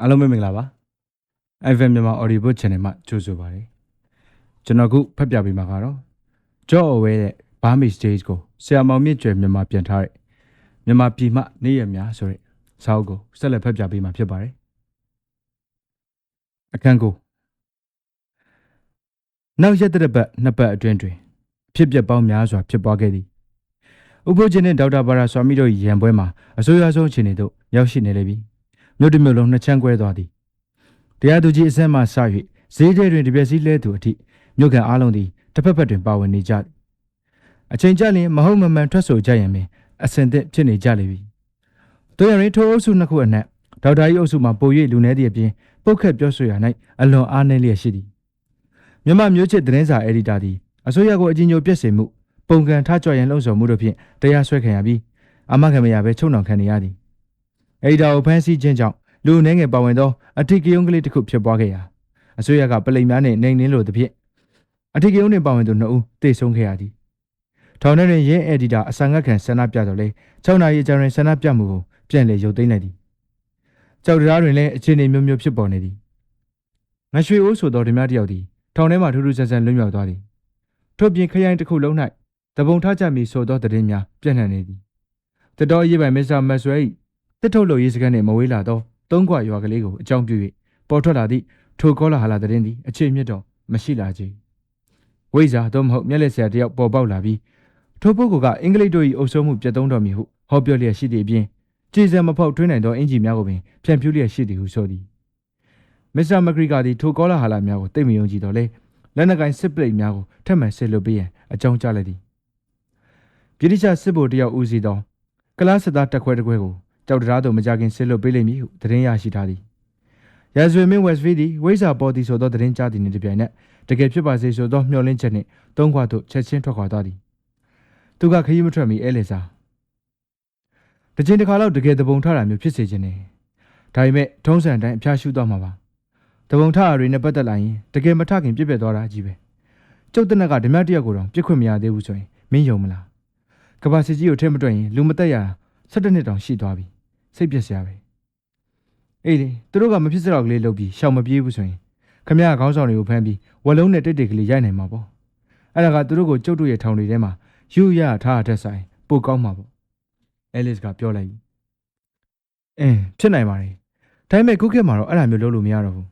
အားလုံးပဲမင်္ဂလာပါ FM မြန်မာ Audio Book Channel မှာကြိုဆိုပါရစေကျွန်တော်ခုဖတ်ပြပေးမှာကတော့ Joe Orwell ရဲ့ Burmese Days ကိုဆရာမောင်မြင့်ကျွယ်မြန်မာပြန်ထားတဲ့မြန်မာပြည်မှနေရများဆိုတဲ့စာအုပ်ကိုဆက်လက်ဖတ်ပြပေးမှာဖြစ်ပါတယ်အခန်းကိုနောက်ရက်တစ်ပတ်နှစ်ပတ်အတွင်းတွင်အဖြစ်အပျက်ပေါင်းများစွာဖြစ်ပွားခဲ့သည်ဥပ္ပိုလ်ချင်းနဲ့ဒေါက်တာဘာရာဆွာမီတို့၏ရန်ပွဲမှာအဆိုးရွားဆုံးအခြေအနေသို့ရောက်ရှိနေလေပြီ မြို့တစ်မြို့လုံးနှစ်ချမ်းကွဲသွားသည်တရားသူကြီးအစမ်းမှစ၍ဈေးထဲတွင်တပြက်စီးလဲသူအထိမြို့ကန်အားလုံးသည်တစ်ဖက်ဖက်တွင်ပါဝင်နေကြသည်အချိန်ကြလျင်မဟုတ်မမှန်ထွက်ဆိုကြရန်ပင်အစင်သင့်ဖြစ်နေကြလေပြီတို့ရရင်ထိုအုပ်စုနှစ်ခုအနက်ဒေါက်တာ၏အုပ်စုမှာပို၍လူနေသည့်အပြင်ပုတ်ခတ်ပြောဆိုရ၌အလွန်အားနည်းလျက်ရှိသည်မြမမျိုးချစ်သတင်းစာအယ်ဒီတာသည်အစိုးရကိုအကြီးညိုပြည့်စင်မှုပုံကံထားကြွရန်လှုံ့ဆော်မှုတို့ဖြင့်တရားစွဲခံရပြီးအမခံမရဘဲချုံနှောင်ခံနေရသည် အယ်ဒီတာကိုဖမ်းဆီးခြင်းကြောင့်လူအနှဲငယ်ပါဝင်သောအထစ်ကယုံကလေးတစ်ခုဖြစ်ပွားခဲ့ရာအစိုးရကပလိမ်များနှင့်နိုင်နှင်းလိုသဖြင့်အထစ်ကယုံနှင့်ပါဝင်သူနှစ်ဦးတေဆုံးခဲ့ရသည်ထောင်ထဲတွင်ရင်းအယ်ဒီတာအစံငတ်ခံဆန္ဒပြတော်လဲ6နာရီကြာတွင်ဆန္ဒပြမှုကိုပြန်လည်ရုပ်သိမ်းလိုက်သည်ကြောက်တရားတွင်လည်းအခြေအနေမျိုးမျိုးဖြစ်ပေါ်နေသည်ငရွှေအိုးဆိုသောဓမြတစ်ယောက်သည်ထောင်ထဲမှထူးထူးဆန်းဆန်းလွတ်မြောက်သွားသည်ထို့ပြင်ခရိုင်တစ်ခုလုံး၌တပုံထားကြမည်ဆိုသောသတင်းများပြန့်နှံ့နေသည်တတော်ရေးပိုင်မစ္စတာမက်ဆွဲ၏ တစ်ထုတ်လို့ရေးစခန်းနှင့်မဝေးလာသောသုံးခွရွာကလေးကိုအကြောင်းပြု၍ပေါ်ထွက်လာသည့်ထိုကောလာဟလာသတင်းသည်အခြေမြစ်တော့မရှိလာကြဝိဇာသို့မဟုတ်မျက်လက်ဆရာတယောက်ပေါ်ပေါက်လာပြီးထိုပုဂ္ဂိုလ်ကအင်္ဂလိပ်တို့၏အုပ်စိုးမှုပြတ်သုံးတော်မူဟုဟောပြောလျက်ရှိသည့်အပြင်ကြည်စံမဖောက်ထွင်းနိုင်သောအင်ဂျီများကိုပင်ဖြန့်ဖြူးလျက်ရှိသည်ဟုဆိုသည်မစ္စတာမက်ဂရီကာသည်ထိုကောလာဟလာများကိုသိမယုံကြည်တော်လဲလက်နက်ကိုင်စစ်ပလိတ်များကိုထက်မှန်ဆစ်လွတ်ပေးရန်အကြောင်းကြားလိုက်သည်ပြည်တိချစစ်ဗိုလ်တယောက်ဦးစီးသောကလားစစ်သားတက်ခွဲတစ်ခွဲကို ကြောက်တရားသို့မကြခင်ဆစ်လွတ်ပေးလိမ့်မည်ဟုသတင်းရရှိထားသည်ရာဇဝေမင်းဝက်စ်ဗီဒီဝိဇာပေါ်သည်ဆိုသောသတင်းကြားသည်နှင့်တပြိုင်နက်တကယ်ဖြစ်ပါစေဆိုသောမျှော်လင့်ချက်နှင့်သုံးခွသို့ချက်ချင်းထွက်ခွာသွားသည်သူကခရီးမထွက်မီအဲလေစာတစ်ချိန်တစ်ခါတော့တကယ်တပုံထတာမျိုးဖြစ်စေခြင်းနဲ့ဒါပေမဲ့ထုံးစံတိုင်းအဖျားရှူသွားမှာပါတပုံထရတွေနဲ့ပတ်သက်လာရင်တကယ်မထခင်ပြစ်ပက်သွားတာကြီးပဲကျုပ်တနက်ကဓမြတယောက်ကိုတော့ပြစ်ခွင့်မရသေးဘူးဆိုရင်မင်းယုံမလားကဘာစီကြီးကိုထဲမတွက်ရင်လူမတက်ရ17နှစ်တောင်ရှိသွားပြီ စိတ်ပြက်စရာပဲအေးလေသူတို့ကမဖြစ်စတော့ကလေးလုပ်ပြီးရှောင်မပြေးဘူးဆိုရင်ခမရခေါင်းဆောင်တွေကိုဖမ်းပြီးဝလုံးနဲ့တိတ်တိတ်ကလေးရိုက်နိုင်မှာပေါ့အဲ့ဒါကသူတို့ကိုကျုပ်တို့ရဲ့ထောင်တွေထဲမှာယူရထားတဲ့ဆိုင်ပိုကောင်းမှာပေါ့အဲလစ်ကပြောလိုက်အင်းဖြစ်နိုင်ပါတယ်ဒါပေမဲ့ခုခေတ်မှာတော့အဲ့ဒါမျိုးလုပ်လို့မရတော့ဘူး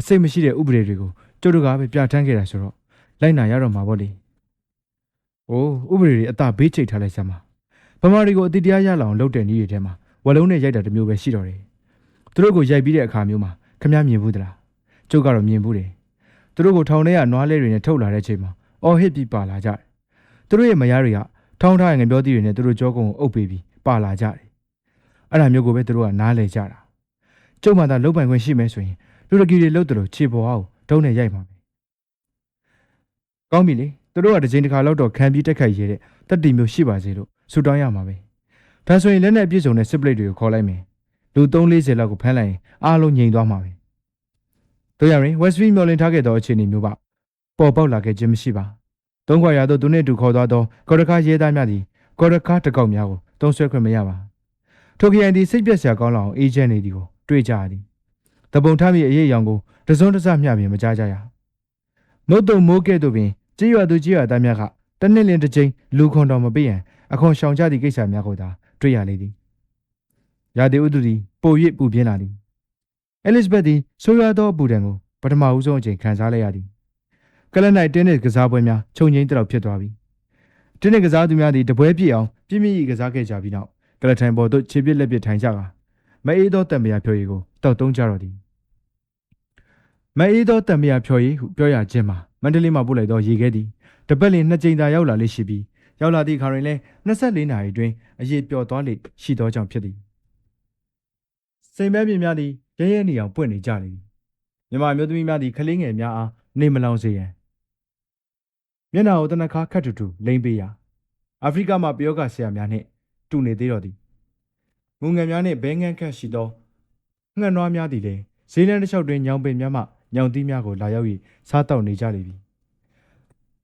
အစိတ်မရှိတဲ့ဥပဒေတွေကိုကျုပ်တို့ကပဲပြဋ္ဌာန်းခဲ့တာဆိုတော့လိုက်နာရတော့မှာပေါ့လေ။အိုးဥပဒေတွေအသာဘေးချိတ်ထားလိုက်စမ်းပါ။ဗမာတွေကိုအတိတရားရလောင်လုပ်တဲ့နည်းတွေထဲမှာ ဝလုံးနဲ့ရိုက်တာတစ်မျိုးပဲရှိတော့တယ်။သူတို့ကိုရိုက်ပြီးတဲ့အခါမျိုးမှာခမည်းမြင်ဘူးသလား။ကျုပ်ကတော့မြင်ဘူးတယ်။သူတို့ကိုထောင်ထဲကနွားလဲတွေနဲ့ထုတ်လာတဲ့ချိန်မှာအော်ဟစ်ပြီးပါလာကြတယ်။သူတို့ရဲ့မယားတွေကထောင်းထားတဲ့ငပြောသီးတွေနဲ့သူတို့ကြောကုန်းကိုအုပ်ပေးပြီးပါလာကြတယ်။အဲ့ဒါမျိုးကိုပဲသူတို့ကနားလဲကြတာ။ကျုပ်မှသာလုတ်ပိုင်ခွင့်ရှိမယ်ဆိုရင်လူတကီတွေလှုပ်တယ်လို့ခြေပေါ်အောင်ဒုံးနဲ့ရိုက်မှာပဲ။ကောင်းပြီလေ။သူတို့ကတစ်ချိန်တစ်ခါလောက်တော့ခံပြီးတက်ခိုက်ရတဲ့တက်တီမျိုးရှိပါစေလို့ဆူတောင်းရမှာပဲ။ ဒါဆိုရင်လက်နဲ့ပြည့်စုံတဲ့စစ်ပလိတ်တွေကိုခေါ်လိုက်မယ်။လူ340လောက်ကိုဖမ်းလိုက်ရင်အားလုံးငြိမ်သွားမှာပဲ။တို့ရရင် Westview မျော်လင့်ထားခဲ့သောအခြေအနေမျိုးပါပေါ်ပေါက်လာခဲ့ခြင်းမရှိပါ။သုံးခွာရသောသူနှင့်တူခေါ်သွားသောကော်ရခါရဲသားများသည်ကော်ရခါတကောက်များကိုတုံးဆွဲခွင့်မရပါ။ထိုခရိုင်သည်စိတ်ပြက်စရာကောင်းလောက်အေဂျင့်နေသည်ကိုတွေ့ကြရသည်။တပုံထမည့်အရေးအယောင်ကိုတစုံတစမျှပြင်မကြားကြရ။မုတ်တုံမိုးကဲ့သို့ပင်ကြေးရွာသူကြေးရွာသားများကတနစ်လင်းတစ်ချိန်လူခွန်တော်မပေးရန်အခွန်ရှောင်ကြသည့်ကိစ္စများကိုသာ တွေ့ရလေသည်ရာသီဥတုသည်ပို၍ပူပြင်းလာသည်အဲလစ်ဘက်သည်ဆိုးရွားသောအပူဒဏ်ကိုပထမဦးဆုံးအချိန်ခံစားလိုက်ရသည်ကလနိုင်တင်းနစ်ကစားပွဲများခြုံငိမ့်တောက်ဖြစ်သွားပြီတင်းနစ်ကစားသူများသည်တပွဲပြည့်အောင်ပြင်းပြင်းဤကစားခဲ့ကြပြီးနောက်ကလထိုင်ပေါ်သို့ခြေပစ်လက်ပစ်ထိုင်ကြကာမအေးသောတံမယာဖြော်ရည်ကိုတောက်သုံးကြတော့သည်မအေးသောတံမယာဖြော်ရည်ဟုပြောရခြင်းမှာမန္တလေးမှာပို့လိုက်သောရေခဲသည်တပတ်လင်နှစ်ကြိမ်သာရောက်လာလေးရှိပြီး ရောက်လာသည့်အခါတွင်လည်း24နာရီတွင်အရေးပျော်သွားလေရှိသောကြောင့်ဖြစ်သည်စိန်မဲပြင်းများသည်ရဲရဲနေအောင်ပွင့်နေကြလေသည်မြမမျိုးသမီးများသည်ခလေးငယ်များအားနေမလောင်စေရန်မျက်နှာကိုတနခါခတ်ထူထူလိမ့်ပေးရာအာဖရိကမှပယောဂဆရာများနှင့်တူနေသေးတော်သည်ငုံငယ်များနှင့်ဘဲငန်းခတ်ရှိသောငှက်နွားများသည်လည်းဈေးလန်းတစ်လျှောက်တွင်ညောင်ပင်များမှညောင်သီးများကိုလာရောက်၍စားတောက်နေကြလေပြီ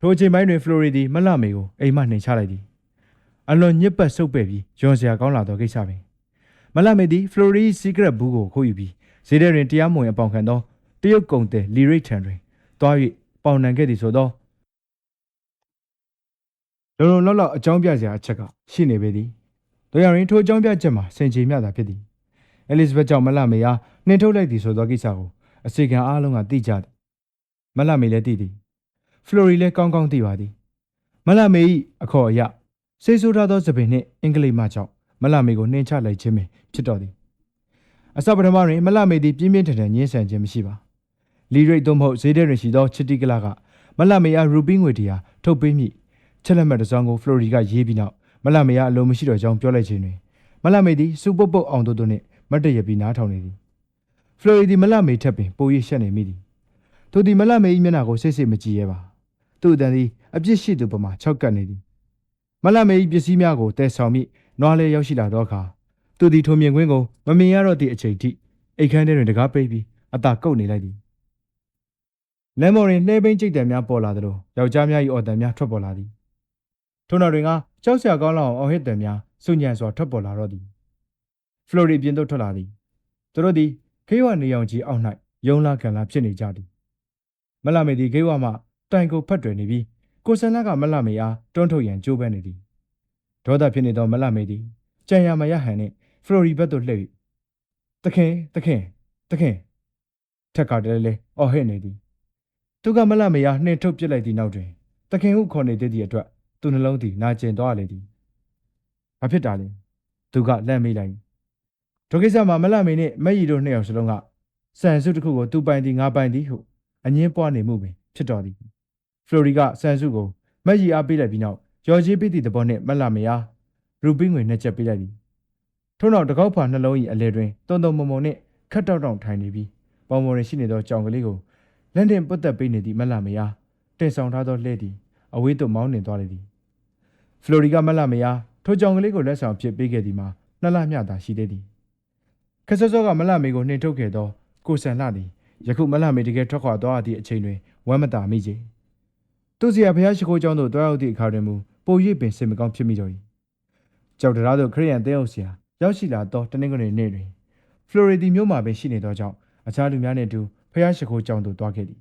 ထိုအချိန်ပိုင်းတွင်ဖလိုရီသည်မလှမေကိုအိမ်မှနှင်ချလိုက်သည်အလွန်ညစ်ပတ်ဆုပ်ပဲ့ပြီးယွန်စရာကောင်းလာသောကိစ္စပင်မလှမေသည်ဖလိုရီစီကရက်ဘူးကိုခိုးယူပြီးဈေးထဲတွင်တရားမဝင်အပေါင်ခံသောတရုတ်ကုံတဲ့လီရိတ်ထံတွင်တွား၍ပေါင်နှံခဲ့သည်ဆိုသောလုံလုံလောက်လောက်အကြောင်းပြစရာအချက်ကရှိနေပေသည်တို့ရရင်ထိုအကြောင်းပြချက်မှာစင်ကြေမျှတာဖြစ်သည်အဲလစ်ဇဘက်ကြောင့်မလမေအားနှင်ထုတ်လိုက်သည်ဆိုသောကိစ္စကိုအစီကံအားလုံးကသိကြသည်မလမေလည်းသိသည် ဖလိုရီလည်းကောင်းကောင်းသိပါသည်မလမေ၏အခေါ်အရဆေးဆိုးထားသောသပင်နှင့်အင်္ဂလိပ်မကြောင့်မလမေကိုနှင်ချလိုက်ခြင်းပင်ဖြစ်တော်သည်အစပထမတွင်မလမေသည်ပြင်းပြင်းထန်ထန်ညှင်းဆန်ခြင်းမရှိပါလီရိတ်သို့မဟုတ်ဈေးထဲတွင်ရှိသောချစ်တီကလာကမလမေအားရူပီငွေတရားထုတ်ပေးမိချက်လက်မှတ်တစ်စောင်းကိုဖလိုရီကရေးပြီးနောက်မလမေအားအလိုမရှိတော့ကြောင်းပြောလိုက်ခြင်းတွင်မလမေသည်စူပုတ်ပုတ်အောင်တို့တို့နှင့်မတ်တရပြီးနားထောင်နေသည်ဖလိုရီသည်မလမေထက်ပင်ပို၍ရှက်နေမိသည်သူသည်မလမေ၏မျက်နှာကိုစိတ်စိတ်မကြည့်ရဲပါ သူ့အတန်သည်အပြစ်ရှိသူပမာ၆ကပ်နေသည်မလမေ၏ပစ္စည်းများကိုတဲဆောင်မိနွားလဲရောက်ရှိလာသောအခါသူသည်ထိုမြင်ကွင်းကိုမမြင်ရတော့သည့်အချိန်ထိအိတ်ခမ်းထဲတွင်တကားပိတ်ပြီးအသာကုတ်နေလိုက်သည်လမ်းမော်တွင်လှဲပိန်းကြိတ်တံများပေါ်လာသလိုယောက်ျားများ၏အော်တံများထွက်ပေါ်လာသည်ထို့နောက်တွင်ကကြောက်စရာကောင်းလောက်အောင်အော်ဟစ်တံများစုညံစွာထွက်ပေါ်လာတော့သည်ဖလိုရီပြင်သို့ထွက်လာသည်သူတို့သည်ခေးဝနေအောင်ကြီးအောက်၌ယုံလာခံလာဖြစ်နေကြသည်မလမေသည်ခေးဝမှ တိုင်ကိုဖတ်တွယ်နေပြီးကိုဆန်လကမလမေအားတွန်းထုတ်ရန်ကြိုးပမ်းနေသည်ဒေါသဖြစ်နေသောမလမေသည်ကြံရမရဟန်နှင့်ဖလိုရီဘက်သို့လှည့်၍တခင်တခင်တခင်ထက်ကတည်းလဲအော်ဟစ်နေသည်သူကမလမေအားနှင်ထုတ်ပစ်လိုက်သည့်နောက်တွင်တခင်ဟုခေါ်နေသေးသည့်အတွက်သူနှလုံးသည်နာကျင်သွားလေသည်ဘာဖြစ်တာလဲသူကလန့်မိလိုက်ဒုကိစ္စမှာမလမေနှင့်မက်ရီတို့နှစ်ယောက်စလုံးကစံစုတစ်ခုကိုသူပိုင်သည်ငါပိုင်သည်ဟုအငင်းပွားနေမှုပင်ဖြစ်တော်သည် ဖလိုရီကစံစုကိုမက်ရီအားပေးလိုက်ပြီးနောက်ရော်ကြီးပေးသည့်သဘောနှင့်မလမေအားရူပင်းငွေနှစ်ချက်ပေးလိုက်သည်ထို့နောက်တကောက်ဖာနှလုံး၏အလဲတွင်တုံတုံမုံမုံနှင့်ခတ်တောက်တောက်ထိုင်နေပြီးပေါင်ပေါ်တွင်ရှိနေသောကြောင်ကလေးကိုလက်တင်ပတ်သက်ပေးနေသည့်မလမေအားတင်ဆောင်ထားသောလှဲ့သည်အဝေးသို့မောင်းနှင်သွားလေသည်ဖလိုရီကမလမေအားထိုကြောင်ကလေးကိုလက်ဆောင်ဖြစ်ပေးခဲ့သည်မှာနှစ်လမျှသာရှိသေးသည်ခက်စောစောကမလမေကိုနှင်ထုတ်ခဲ့သောကိုဆန်လာသည်ယခုမလမေတကယ်ထွက်ခွာသွားသည့်အချိန်တွင်ဝမ်းမသာမိခြင်း သူစီရဖျားရှိခိုးကျောင်းသို့တွားရောက်သည့်အခါတွင်မူပို၍ပင်စိတ်မကောင်းဖြစ်မိတော့၏ကြောက်တရားသို့ခရိယန်တဲအောင်ဆရာရောက်ရှိလာသောတနင်္ဂနွေနေ့တွင်ဖလိုရီဒီမြို့မှာပင်ရှိနေသောကြောင့်အခြားလူများနှင့်အတူဖျားရှိခိုးကျောင်းသို့တွားခဲ့သည်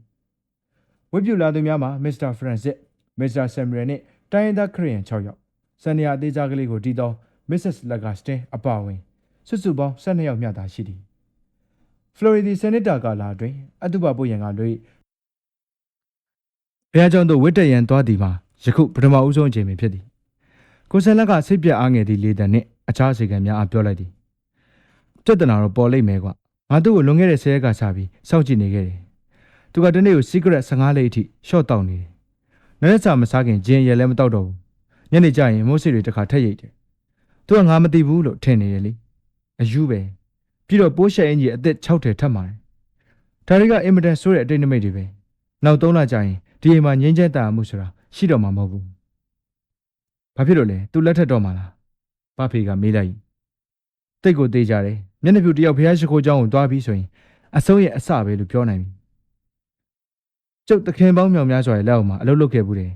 ဝိပုလာသူများမှာမစ္စတာဖရန်စစ်မစ္စတာဆမ်ရယ်နှင့်တိုင်းရင်းသားခရိယန်6ယောက်စန်နီယာအသေးစားကလေးကိုတည်သောမစ္စစ်လဂါစတင်အပါဝင်စုစုပေါင်း12ယောက်မျှသာရှိသည်ဖလိုရီဒီဆီနိတာကာလာတွင်အတုပပုယံကလွေ ဘုရားကျောင်းသို့ဝိတ္တရန်သွားသည်မှာယခုပထမဦးဆုံးအချိန်ပင်ဖြစ်သည်ကိုဆန်လက်ကစိတ်ပြအားငယ်သည့်လေတံနှင့်အခြားအစီကံများအားပြောလိုက်သည်ပြဿနာတော့ပေါ်လိမ့်မယ်ကွာငါတို့ကိုလွန်ခဲ့တဲ့ဆဲရက်ကစပြီးစောင့်ကြည့်နေခဲ့တယ်သူကတနေ့ကို secret 15လိပ်အထိရှော့တောက်နေတယ်နောက်ရက်စာမစားခင်ဂျင်းရဲလည်းမတောက်တော့ဘူးညနေကျရင်မိုးစီတွေတစ်ခါထက်ရိတ်တယ်သူကငါမသိဘူးလို့ထင်နေတယ်လေအယူပဲပြီးတော့ပိုးရှက်အင်ကြီးအသက်6ထည်ထပ်มาတယ်ဒါတွေကအင်မတန်ဆိုးတဲ့အတိတ်နမိတ်တွေပဲနောက်3လကြာရင် ဒီအိမ်မှာငြိမ်းချမ်းသာမှုဆိုတာရှိတော့မှာမဟုတ်ဘူးဘာဖြစ်လို့လဲသူလက်ထက်တော့မှာလားဖဖေကမေးလိုက်တိတ်ကိုသေးကြတယ်မျက်နှာပြူတယောက်ဘုရားရှိခိုးကျောင်းကိုသွားပြီးဆိုရင်အစိုးရဲ့အစပဲလို့ပြောနိုင်ပြီကျုပ်တခင်ပေါင်းမြောင်များစွာရဲ့လက်အောက်မှာအလုပ်လုပ်ခဲ့ဘူးတယ်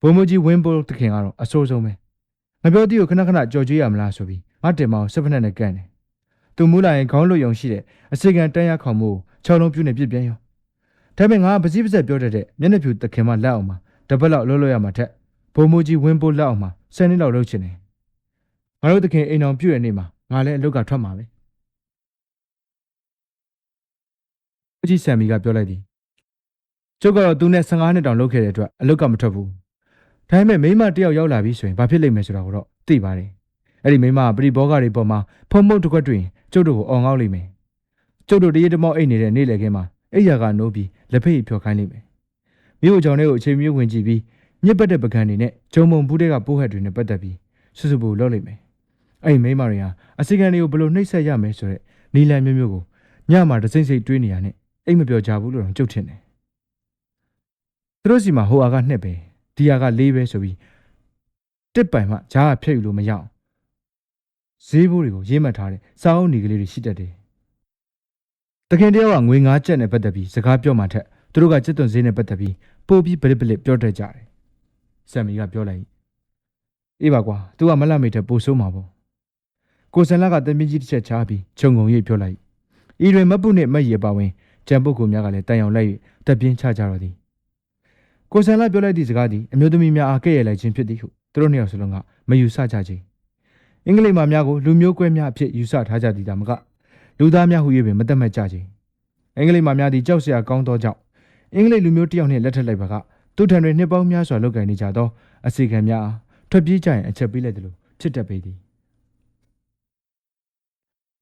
ဘုံမကြီးဝင်းပိုးတခင်ကတော့အဆိုးဆုံးပဲငပြောတီကိုခဏခဏကြော်ကြွေးရမလားဆိုပြီးမတင်မောင်စစ်ဖက်နဲ့ကန့်တယ်သူမူလာရင်ခေါင်းလွတ်ယုံရှိတဲ့အစီကံတန်းရခေါမှုခြောက်လုံးပြူးနေပြစ်ပြန်ရော ဒါပေမဲ့ငါပစည်းပစက်ပြောတတ်တဲ့မျက်နှာဖြူတခင်မလက်အောင်မှာတပတ်လောက်လှုပ်လို့ရမှာထက်ဘုံမကြီးဝင်းပိုးလက်အောင်မှာဆယ်နှစ်လောက်လှုပ်ချင်တယ်ငါတို့တခင်အိမ်အောင်ပြုတ်ရနေမှာငါလည်းအလုတ်ကထွက်မှာပဲအကြီးဆမ်မီကပြောလိုက်သည်ကျုပ်ကတော့သူနဲ့15နှစ်တောင်လုပ်ခဲ့တဲ့အတွက်အလုတ်ကမထွက်ဘူးဒါပေမဲ့မိမတယောက်ရောက်လာပြီဆိုရင်ဘာဖြစ်လိမ့်မယ်ဆိုတာကိုတော့သိပါတယ်အဲ့ဒီမိမကပရိဘောဂတွေပေါ်မှာဖုံမုတ်တစ်ခွက်တွင်ကျုပ်တို့ကိုအော်ငေါက်လိမ့်မယ်ကျုပ်တို့တရေတမောက်အိတ်နေတဲ့နေ့လည်ခင်းမှာ အိယာကနိုးပြီးလက်ဖိတ်ဖြော်ခိုင်းလိမ့်မယ်မြို့ကြောင်တွေကိုအချိန်မျိုးဝင်ကြည့်ပြီးညစ်ပတ်တဲ့ပကံတွေနဲ့ဂျုံမုံဘူးတွေကပိုးဟက်တွေနဲ့ပတ်သက်ပြီးစွစွပူလုပ်လိမ့်မယ်အဲ့ဒီမိမတွေဟာအစီကံတွေကိုဘယ်လိုနှိပ်စက်ရမယ်ဆိုတဲ့နီလန်မျိုးမျိုးကိုညမှာတစိမ့်စိမ့်တွေးနေရနဲ့အိတ်မပြောကြဘူးလို့တော့ကြုတ်ထင်တယ်သူတို့စီမှာဟိုအားကနှစ်ပဲဒီအားကလေးပဲဆိုပြီးတစ်ပိုင်မှဂျားကဖျက်ယူလို့မရအောင်ဈေးဘိုးတွေကိုရေးမှတ်ထားတဲ့စာအုပ်နေကလေးတွေရှိတတ်တယ် တခင်တယောက်ကငွေ9ကျပ်နဲ့ပတ်သက်ပြီးစကားပြောမှထက်သူတို့ကစစ်သွန်ဈေးနဲ့ပတ်သက်ပြီးပို့ပြီးပလစ်ပလစ်ပြောတတ်ကြတယ်ဆမ်မီကပြောလိုက်အေးပါကွာ तू ကမလမေတဲ့ပို့ဆိုးမှာပေါ့ကိုစံလာကတမင်းကြီးတစ်ချက်ချပြီးခြုံငုံရိပ်ပြောလိုက်ဤတွင်မပုနှင့်မက်ရပါဝင်ကြံပုဂ္ဂိုလ်များကလည်းတန်ရောင်လိုက်၍တပ်ပြင်းချကြတော့သည်ကိုဆန်လာပြောလိုက်သည့်စကားသည်အမျိုးသမီးများအားကဲ့ရဲ့လိုက်ခြင်းဖြစ်သည်ဟုသူတို့နှစ်ယောက်စလုံးကမယူဆကြချေအင်္ဂလိပ်မာများကိုလူမျိုးကွဲများအဖြစ်ယူဆထားကြသည်ဒါမက လူသားများဟူ၍ပင်မတတ်မှတ်ကြချေအင်္ဂလိပ်မာများသည်ကြောက်စရာကောင်းသောကြောင့်အင်္ဂလိပ်လူမျိုးတစ်ယောက်နှင့်လက်ထပ်လိုက်ပါကသူထံတွင်နှစ်ပေါင်းများစွာလောက်ကန်နေကြသောအစီခံများအားထွက်ပြေးကြရင်အချက်ပေးလိုက်တယ်လို့ဖြစ်တတ်ပေသည်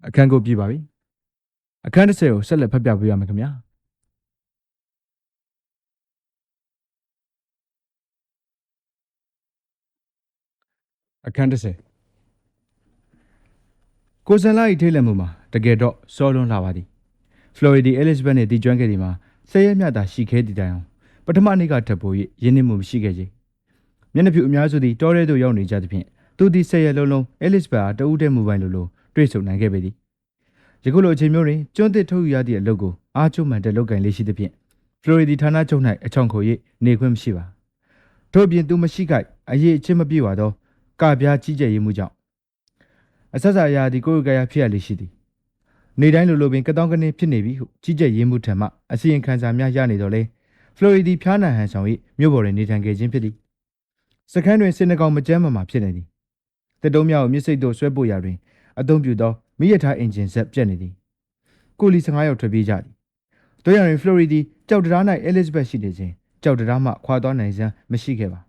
အခန်းကိုပြပါပြီအခန်းတစ်ဆယ်ကိုဆက်လက်ဖတ်ပြပေးရမယ်ခင်ဗျာအခန်း30 ကိုစံလာ၏ထိတ်လန့်မှုမှာတကယ်တော့စောလွန်းလာပါသည်ဖလော်ရီဒီအဲလစ်ဘတ်နှင့်တီကျွမ်းခဲ့သည်မှာဆယ်ရက်မြတာရှိခဲတည်တိုင်အောင်ပထမနေ့ကထပ်ပို၍ရင်းနှီးမှုမရှိခဲ့ချေမျက်နှာဖြူအများစုသည်တောထဲသို့ရောက်နေကြသဖြင့်သူသည်ဆယ်ရက်လုံးလုံးအဲလစ်ဘတ်အားတဦးတည်းမူပိုင်လိုလိုတွေ့ဆုံနိုင်ခဲ့ပေသည်ယခုလိုအချိန်မျိုးတွင်ကျွန်းသစ်ထုတ်ယူရသည့်အလုပ်ကိုအားကျုံမှန်တဲ့လုပ်ကင်လေးရှိသဖြင့်ဖလော်ရီဒီဌာနချုပ်၌အချောင်ခို၍နေခွင့်မရှိပါထို့အပြင်သူမရှိခိုက်အရေးအချင်းမပြေဝသောကပြားကြီးကျယ်ရေးမှုကြောင့် အဆက်ဆက်အရာဒီကိုယ်ကရဖြစ်ရလေရှိသည်နေတိုင်းလိုလိုပင်ကတောင်းကနေဖြစ်နေပြီဟုကြီးကျယ်ရေးမှုထံမှအစီရင်ခံစာများရနေတော့လေဖလိုရီဒီဖျားနာဟန်ဆောင်၏မြို့ပေါ်တွင်နေထိုင်ခဲ့ခြင်းဖြစ်သည်စခန်းတွင်စင်နှကောင်မကြမ်းမမာဖြစ်နေသည်တတုံးများကိုမြစ်စိတ်သို့ဆွဲပို့ရာတွင်အသုံးပြုသောမိရထားအင်ဂျင်ဆက်ပြတ်နေသည်ကိုလီ15ယောက်ထွက်ပြေးကြသည်တို့ရရင်ဖလိုရီဒီကြောက်တရား၌အဲလစ်ဘတ်ရှိနေခြင်းကြောက်တရားမှခွာသွားနိုင်စမ်းမရှိခဲ့ပါ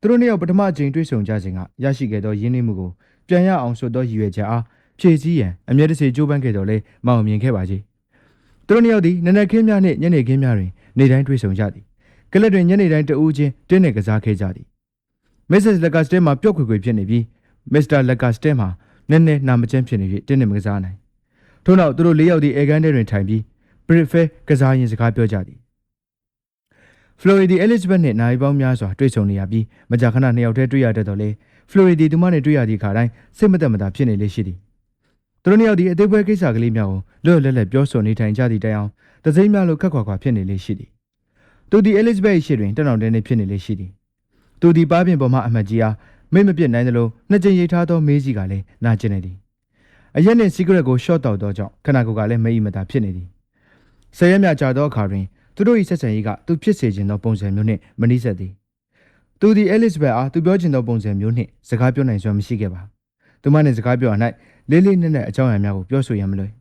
သူတို့နှစ်ယောက်ပထမအကြိမ်တွေ့ဆုံကြစဉ်ကရရှိခဲ့သောရင်းနှီးမှုကို ပြန်ရအောင်ဆိုသောရည်ရွယ်ချက်အားဖြည့်ဆည်းရန်အမြဲတစေကြိုးပမ်းခဲ့တော်လဲမအောင်မြင်ခဲ့ပါကြီးသူတို့နှစ်ယောက်သည်နနက်ခင်းများနှင့်ညနေခင်းများတွင်နေတိုင်းတွေ့ဆုံကြသည်ကလပ်တွင်ညနေတိုင်းတဦးချင်းတင်းနေကစားခဲ့ကြသည်မစ္စစ်လက်ကစတဲမှာပျော့ခွေခွေဖြစ်နေပြီးမစ္စတာလက်ကစတဲမှာနည်းနည်းနာမကျန်းဖြစ်နေ၍တင်းနေမကစားနိုင်ထို့နောက်သူတို့လေးယောက်သည်အေကန်ထဲတွင်ထိုင်ပြီးပရစ်ဖဲကစားရင်စကားပြောကြသည်ဖလိုရီဒီအဲလစ်ဘတ်နဲ့နိုင်ပေါင်းများစွာတွေ့ဆုံနေရပြီးမကြာခဏနှစ်ယောက်တည်းတွေ့ရတတ်တော့လေ ဖလိုရီဒီသူမနဲ့တွေ့ရသည့်အခါတိုင်းစိတ်မသက်မသာဖြစ်နေလေရှိသည်သူတို့နှစ်ယောက်ဒီအသေးပွဲကိစ္စကလေးများကိုလွတ်လွတ်လပ်လပ်ပြောဆိုနေထိုင်ကြသည့်တိုင်အောင်တစိမ့်များလိုခက်ခွာခွာဖြစ်နေလေရှိသည်သူဒီအဲလစ်ဘတ်ရှိတွင်တနောင်တင်းနေဖြစ်နေလေရှိသည်သူဒီပါးပြင်ပေါ်မှအမတ်ကြီးအားမိတ်မပြတ်နိုင်သလိုနှစ်ကြိမ်ရိတ်ထားသောမေးကြီးကလည်းနာကျင်နေသည်အရက်နှင့်စီဂရက်ကိုရှော့တောက်သောကြောင့်ခန္ဓာကိုယ်ကလည်းမအီမသာဖြစ်နေသည်ဆယ်ရက်မြကြာသောအခါတွင်သူတို့၏ဆက်ဆံရေးကသူဖြစ်စေခြင်းသောပုံစံမျိုးနှင့်မနှိစက်သည် သူသည်အဲလစ်ဘတ်အားသူပြောခြင်းသောပုံစံမျိုးနှင့်စကားပြောနိုင်စွမ်းမရှိခဲ့ပါသူမနှင့်စကားပြောရ၌လေးလေးနက်နက်အကြောင်းအရာများကိုပြောဆိုရန်မလွယ်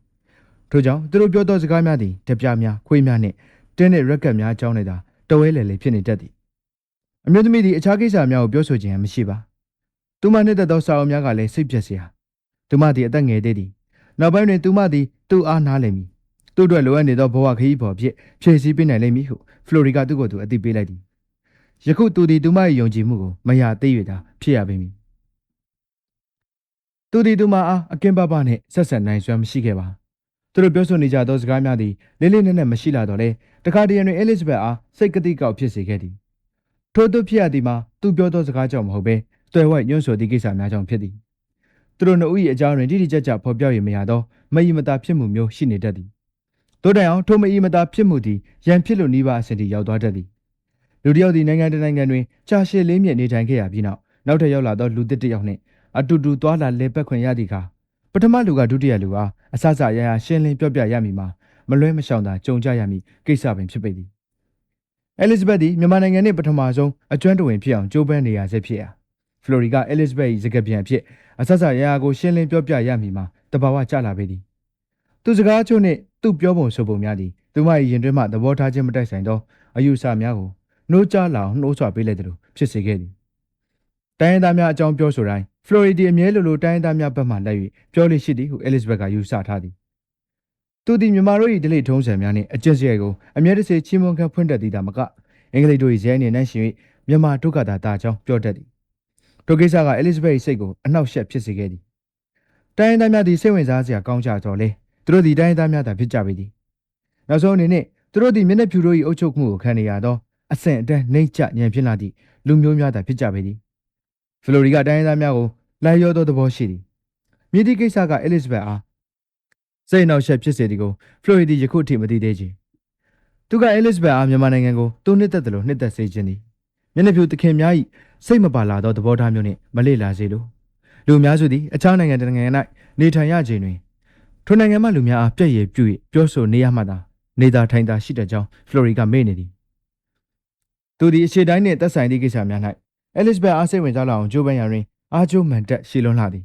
ထို့ကြောင့်သူတို့ပြောသောစကားများသည်တပြားများခွေးများနှင့်တင်းတဲ့ရက်ကတ်များအကြောင်းတွေသာတဝဲလေလေဖြစ်နေတတ်သည်အမျိုးသမီးသည်အခြားကိစ္စများကိုပြောဆိုခြင်းမရှိပါသူမနှင့်သက်သောစာအုပ်များကလည်းစိတ်ပြက်စရာသူမသည်အသက်ငယ်သေးသည်နောက်ပိုင်းတွင်သူမသည်သူ့အားနားလည်မည်သူ့အတွက်လိုအပ်နေသောဘဝခရီးပေါ်ဖြစ်ဖြည့်ဆည်းပေးနိုင်လိမ့်မည်ဟုဖလိုရီကသူ့ကိုယ်သူအသိပေးလိုက်သည် ယခုသူသည်သူမ၏ယုံကြည်မှုကိုမရသေးရတာဖြစ်ရပေမည်သူသည်သူမအားအကင်းပပနှင့်ဆက်ဆက်နိုင်စွမ်းမရှိခဲ့ပါသူတို့ပြောဆိုနေကြသောစကားများသည်လေးလေးနက်နက်မရှိလာတော့လေတခါတရံတွင်အဲလစ်ဘတ်အားစိတ်ကတိကောက်ဖြစ်စေခဲ့သည်ထို့သူဖြစ်ရသည်မှာသူပြောသောစကားကြောင့်မဟုတ်ဘဲတွယ်ဝိုက်ညွှန်းဆိုသည့်ကိစ္စများကြောင့်ဖြစ်သည်သူတို့နှစ်ဦး၏အကြောင်းတွင်တိတိကျကျဖော်ပြရမရသောမယီမတာဖြစ်မှုမျိုးရှိနေတတ်သည်တို့တိုင်အောင်ထိုမအီမတာဖြစ်မှုသည်ရန်ဖြစ်လို့နှီးပါအစဉ်ထိရောက်သွားတတ်သည် လူတစ်ယောက်သည်နိုင်ငံတစ်နိုင်ငံတွင်ကြာရှည်လေးမြင့်နေထိုင်ခဲ့ရပြီးနောက်နောက်ထပ်ရောက်လာသောလူတစ်တစ်ယောက်နှင့်အတူတူသွားလာလဲပတ်ခွင့်ရသည့်အခါပထမလူကဒုတိယလူအားအဆအဆရရရှင်းလင်းပြောပြရမည်မှာမလွဲမရှောင်သာကြုံကြရမည်ကိစ္စပင်ဖြစ်ပေသည်အဲလစ်ဘတ်သည်မြန်မာနိုင်ငံနှင့်ပထမဆုံးအကျွမ်းတဝင်ဖြစ်အောင်ကြိုးပမ်းနေရဆဲဖြစ်ရာဖလိုရီကအဲလစ်ဘတ်၏စကားပြန်အဖြစ်အဆအဆရရကိုရှင်းလင်းပြောပြရမည်မှာတဘာဝကျလာပေသည်သူစကားချို့နှင့်သူ့ပြောပုံဆိုပုံများသည်သူမ၏ရင်တွင်းမှသဘောထားခြင်းမတိုက်ဆိုင်သောအယူအဆများကို နှိုးကြလောင်နှိုးဆွပေးလိုက်သလိုဖြစ်စေခဲ့သည်တိုင်းရင်းသားများအကြောင်းပြောဆိုတိုင်းဖလိုရီဒီအမြဲလိုလိုတိုင်းရင်းသားများဘက်မှလိုက်၍ပြောလိရှိသည်ဟုအဲလစ်ဘတ်ကယူဆထားသည်သူသည်မြန်မာတို့၏ဒလိထုံးစံများနှင့်အကျင့်စရိုက်ကိုအမြဲတစေချီးမွမ်းခန့်ဖွင့်တတ်သည်ဒါမကအင်္ဂလိပ်တို့၏ဇဲအနေနဲ့ရှင်၍မြန်မာဒုက္ခသာတာအကြောင်းပြောတတ်သည်ထိုကိစ္စကအဲလစ်ဘတ်၏စိတ်ကိုအနှောက်အယှက်ဖြစ်စေခဲ့သည်တိုင်းရင်းသားများသည်စိတ်ဝင်စားစရာကောင်းကြတော့လေသူတို့သည်တိုင်းရင်းသားများသာဖြစ်ကြပေသည်နောက်ဆုံးအနေနဲ့သူတို့သည်မျက်နှာဖြူတို့၏အုပ်ချုပ်မှုကိုခံနေရသော အဆင့်အတန်းနှိမ့်ချညံဖြစ်လာသည့်လူမျိုးများသာဖြစ်ကြပေသည်ဖလိုရီကတိုင်းရင်းသားများကိုလိုက်ရောသောသဘောရှိသည်မြေတီကိစ္စကအဲလစ်ဘတ်အားစိတ်အနှောက်အယှက်ဖြစ်စေသည်ကိုဖလိုရီဒီယခုထိမသိသေးချေသူကအဲလစ်ဘတ်အားမြန်မာနိုင်ငံကိုသူနှစ်သက်တယ်လို့နှစ်သက်စေခြင်းသည်မျက်နှာဖြူသခင်များ၏စိတ်မပါလာသောသဘောထားမျိုးနှင့်မလေ့လာစေလိုလူအများစုသည်အခြားနိုင်ငံတစ်နိုင်ငံ၌နေထိုင်ရခြင်းတွင်ထိုနိုင်ငံမှလူများအားပြည့်ရည်ပြု၍ပြောဆိုနေရမှသာနေသာထိုင်သာရှိတဲ့ကြောင်းဖလိုရီကမေ့နေသည် သူသည်အခြေတိုင်းနှင့်သက်ဆိုင်သည့်ကိစ္စများ၌အဲလစ်ဘက်အားစိတ်ဝင်စားလာအောင်ကြိုးပမ်းရာတွင်အားကျိုးမှန်တက်ရှိလွန်းလာသည်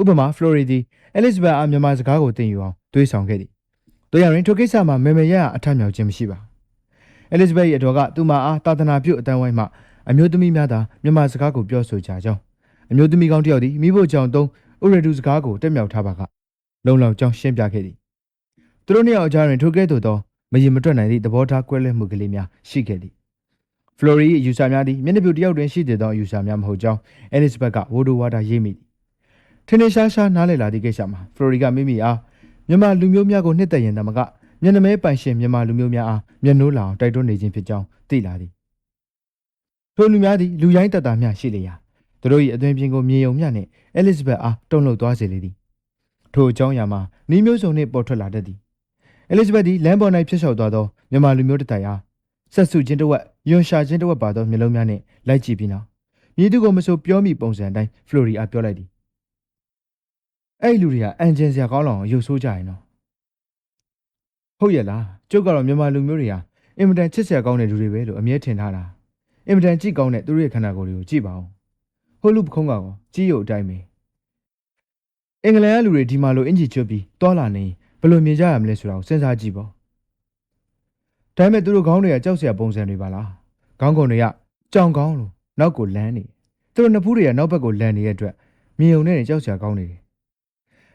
ဥပမာဖလိုရီသည်အဲလစ်ဘက်အားမြန်မာစကားကိုသင်ယူအောင်တွေးဆောင်ခဲ့သည်တို့ရရင်ထိုကိစ္စမှာမေမေရရအထမြောက်ခြင်းမရှိပါအဲလစ်ဘက်၏အတော်ကသူမအားတာသနာပြုအတန်းဝိုင်းမှအမျိုးသမီးများသာမြန်မာစကားကိုပြောဆိုကြကြောင်းအမျိုးသမီးကောင်းတစ်ယောက်သည်မိဖို့ကြောင့်သုံးဥရဒူစကားကိုတက်မြောက်ထားပါကလုံလောက်ကြောင်းရှင်းပြခဲ့သည်သူတို့နှစ်ယောက်အကြားတွင်ထိုကဲ့သို့သောမရင်မတွက်နိုင်သည့်သဘောထားကွဲလွဲမှုကလေးများရှိခဲ့သည် ဖလိုရီ၏ယူဆများသည်မျက်နှာပြူတစ်ယောက်တွင်ရှိသေးသောယူဆများမဟုတ်ကြောင်းအဲလစ်ဘက်ကဝိုဒိုဝါတာရေးမိသည်ထင်းထင်းရှားရှားနားလည်လာသည့်ကိစ္စမှာဖလိုရီကမိမိအားမြန်မာလူမျိုးများကိုနှစ်သက်ရင်တမကမျက်နှာမဲပိုင်ရှင်မြန်မာလူမျိုးများအားမျက်နှိုးလာအောင်တိုက်တွန်းနေခြင်းဖြစ်ကြောင်းသိလာသည်ထိုလူများသည်လူရိုင်းတက်တာများရှိလေရာသူတို့၏အသွင်ပြင်ကိုမြေယုံမြနှင့်အဲလစ်ဘက်အားတုံ့လှုပ်သွားစေလေသည်ထိုအကြောင်းအရာမှာနီးမျိုးစုံနှင့်ပေါ်ထွက်လာတတ်သည်အဲလစ်ဘက်သည်လမ်းပေါ်၌ဖြစ်လျှောက်သွားသောမြန်မာလူမျိုးတစ်တိုင်အား ဆက်စုချင်းတစ်ဝက်ယွန်ရှာချင်းတစ်ဝက်ပါသောမျိုးလုံးများနှင့်လိုက်ကြည့်ပြီးနောက်မြည်သူကိုမဆိုပြောမိပုံစံအတိုင်းဖလိုရီအားပြောလိုက်သည်အဲ့ဒီလူတွေကအန်ဂျင်စရာကောင်းလောင်ရုပ်ဆိုးကြရင်တော့ဟုတ်ရဲ့လားကျုပ်ကတော့မြန်မာလူမျိုးတွေဟာအင်မတန်ချစ်စရာကောင်းတဲ့လူတွေပဲလို့အမြဲထင်ထားတာအင်မတန်ကြည့်ကောင်းတဲ့သူတို့ရဲ့ခန္ဓာကိုယ်တွေကိုကြည့်ပါဦးဟိုလူပခုံးကောကြီးရုပ်အတိုင်းပဲအင်္ဂလန်ကလူတွေဒီမှာလိုအင်ဂျီချွတ်ပြီးတောလာနေဘယ်လိုမြင်ကြရမလဲဆိုတာကိုစဉ်းစားကြည့်ပေါ့ ဒါပေမဲ့သူတို့ခေါင်းတွေကကြောက်စရာပုံစံတွေပါလားခေါင်းကုံတွေကကြောင်ကောင်းလို့နောက်ကိုလန်းနေသူတို့နှစ်ဖူးတွေကနောက်ဘက်ကိုလန်းနေတဲ့အတွက်မြင်ုံနဲ့ကြောက်စရာကောင်းနေတယ်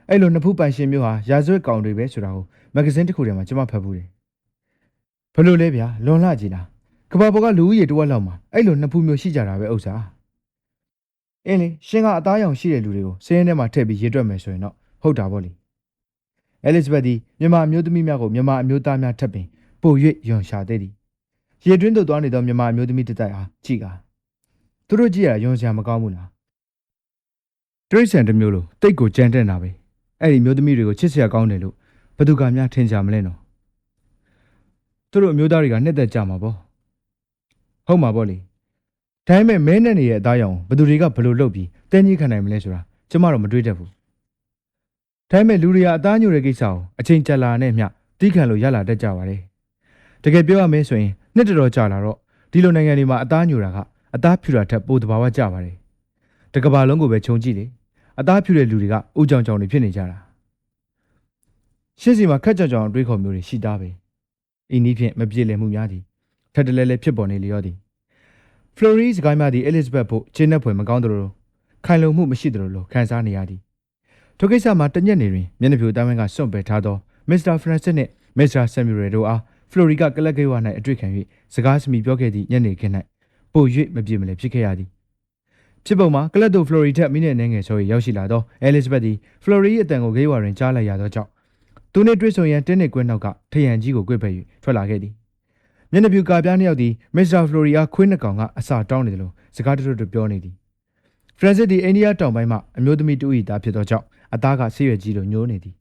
အဲ့လိုနှစ်ဖူးပိုင်ရှင်မျိုးဟာရာဇဝတ်ကောင်တွေပဲဆိုတာကိုမဂ္ဂဇင်းတစ်ခုထဲမှာကျွန်မဖတ်ဘူးတယ်ဘယ်လိုလဲဗျာလွန်လှကြည်လားကဘာပေါ်ကလူဦးရေတစ်ဝက်လောက်မှာအဲ့လိုနှစ်ဖူးမျိုးရှိကြတာပဲဥစ္စာအင်းလေရှင်ကအသားရောင်ရှိတဲ့လူတွေကိုစင်းထဲမှာထည့်ပြီးရေးတွက်မယ်ဆိုရင်တော့ဟုတ်တာပေါ့လေအဲလစ်ဘက်သည်မြန်မာအမျိုးသမီးများကိုမြန်မာအမျိုးသားများထပ်ပင် ပို၍ယွန်ရှာသေးသည်ရေတွင်းသို့သွားနေသောမြန်မာအမျိုးသမီးတစ်တိုက်အားကြည့်ကာသူတို့ကြည့်ရယွန်စရာမကောင်းဘူးလားတရိတ်ဆန်တစ်မျိုးလိုတိတ်ကိုကြမ်းတက်တာပဲအဲ့ဒီမျိုးသမီးတွေကိုချစ်စရာကောင်းတယ်လို့ဘသူကများထင်ကြမလဲနော်သူတို့အမျိုးသားတွေကနှစ်သက်ကြမှာပေါ့ဟုတ်မှာပေါ့လေဒါပေမဲ့မဲနဲ့နေရဲ့အသားရောင်ဘသူတွေကဘလို့လုပ်ပြီးတင်းကြီးခံနိုင်မလဲဆိုတာကျမတော့မတွေးတတ်ဘူးဒါပေမဲ့လူတွေကအသားညိုတဲ့ကိစ္စကိုအချိန်ကြာလာနဲ့မျှတီးခံလို့ရလာတတ်ကြပါတယ် တကယ်ပြောရမယ်ဆိုရင်နှစ်တော်တော်ကြာလာတော့ဒီလိုနိုင်ငံတွေမှာအသားညိုတာကအသားဖြူတာထက်ပိုတဘာဝကြပါတယ်တကဘာလုံးကိုပဲခြုံကြည့်လေအသားဖြူတဲ့လူတွေကဥကြောင်ကြောင်တွေဖြစ်နေကြတာရှင်းစီမှာခက်ကြောင်ကြောင်တွေးခေါ်မျိုးတွေရှိသားပဲဤနည်းဖြင့်မပြေလည်မှုများသည်ထက်တလဲလဲဖြစ်ပေါ်နေလျောသည်ဖလိုရီစကိုင်းမသည်အဲလစ်ဘတ်ဖို့ချင်းနှက်ဖွယ်မကောင်းသလိုခိုင်လုံမှုမရှိသလိုလိုခံစားနေရသည်ထိုကိစ္စမှာတညက်နေတွင်မျက်နှာဖြူတမ်းဝင်းကစွန့်ပယ်ထားသောမစ္စတာဖရန်စစ်နှင့်မစ္စတာဆမ်မြူရယ်တို့အား ဖလိုရီကကလပ်ကေဝါ၌အတွေ့ခံ၍စကားစမီပြောခဲ့သည့်ညနေခင်း၌ပို၍မပြေမလဲဖြစ်ခဲ့ရသည်ဖြစ်ပုံမှာကလပ်တို့ဖလိုရီထက်မိနစ်နှဲငယ်ဆို၍ရောက်ရှိလာသောအဲလစ်ဘတ်သည်ဖလိုရီ၏အတန်ကိုဂေးဝါတွင်ကြားလိုက်ရသောကြောင့်သူနှင့်တွေ့ဆုံရန်တင်းနှင့်ကွင်းနောက်ကထရန်ကြီးကိုကွေ့ဖက်၍ထွက်လာခဲ့သည်မျက်နှာပြူကာပြားနှစ်ယောက်သည်မစ္စတာဖလိုရီအားခွေးနှစ်ကောင်ကအစာတောင်းနေတယ်လို့စကားတထွတ်တူပြောနေသည်ဖရန်စစ်သည်အိန္ဒိယတောင်ပိုင်းမှအမျိုးသမီးတူ၏သားဖြစ်သောကြောင့်အသားကဆေးရွက်ကြီးလိုညိုးနေသည်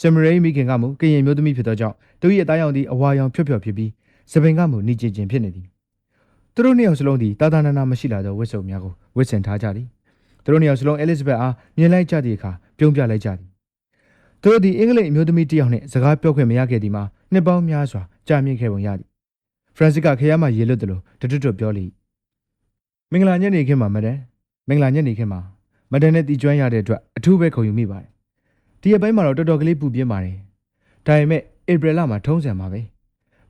ဆမ်မရိမိခင်ကမူကရင်မျိုးသမီးဖြစ်သောကြောင့်သူ၏အသားရောင်သည်အဝါရောင်ဖြော့ဖြော့ဖြစ်ပြီးစပင်ကမူနီကျင်ကျင်ဖြစ်နေသည်သူတို့နှစ်ယောက်စလုံးသည်တာတာနာနာမရှိလာသောဝတ်စုံများကိုဝတ်ဆင်ထားကြသည်သူတို့နှစ်ယောက်စလုံးအဲလစ်ဘက်အားမြင်လိုက်ကြသည့်အခါပြုံးပြလိုက်ကြသည်သူတို့သည်အင်္ဂလိပ်အမျိုးသမီးတစ်ယောက်နှင့်စကားပြောခွင့်မရခဲ့သည်မှာနှစ်ပေါင်းများစွာကြာမြင့်ခဲ့ပုံရသည်ဖရန်စစ်ကခရမ်းမရေလွတ်တယ်လို့တတွတ်တွတ်ပြောလိမင်္ဂလာညနေခင်းမှာမဒန်မင်္ဂလာညနေခင်းမှာမဒန်နဲ့တီကျွမ်းရတဲ့အတွက်အထူးပဲခုံယူမိပါတယ် ဒီအပိုင်းမှာတော့တော်တော်ကလေးပူပြင်းပါတယ်ဒါပေမဲ့ဧပြီလမှာထုံးစံပါပဲ